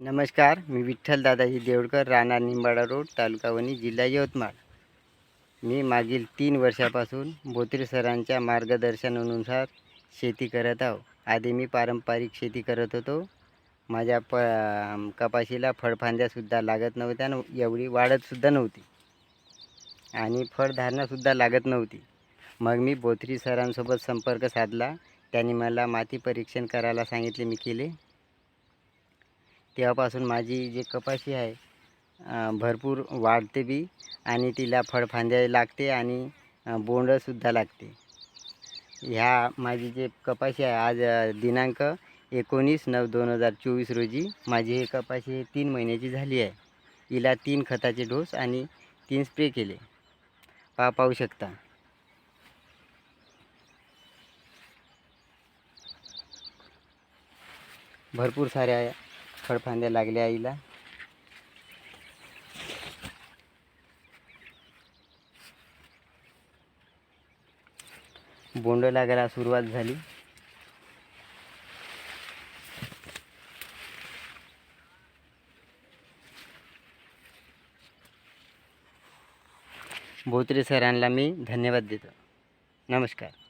नमस्कार मी विठ्ठल दादाजी देवडकर राणा निंबाडा रोड तालुका वणी जिल्हा यवतमाळ. मी मागील तीन वर्षापासून बोत्रे सरांच्या मार्गदर्शनानुसार शेती करत आहो. आधी मी पारंपरिक शेती करत होतो. माझ्या प कपाशीला फळफांद्यासुद्धा लागत नव्हत्या एवढी वाढतसुद्धा नव्हती. आणि फळधारणासुद्धा लागत नव्हती. मग मी बोत्री सरांसोबत संपर्क साधला. त्यांनी मला माती परीक्षण करायला सांगितले मी केले. तेव्हापासून माझी जी कपाशी आहे भरपूर वाढते बी आणि तिला फळफांद्या लागते आणि बोंडसुद्धा लागते. ह्या माझी जे कपाशी आहे आज दिनांक एकोणीस नऊ दोन हजार चोवीस रोजी माझी ही कपाशी तीन महिन्याची झाली आहे. हिला तीन खताचे डोस आणि तीन स्प्रे केले. पा पाहू शकता. भरपूर साऱ्या फळफांद्या लागल्या आईला. बोंड लागायला सुरुवात झाली. भोत्रे सरांना मी धन्यवाद देतो. नमस्कार.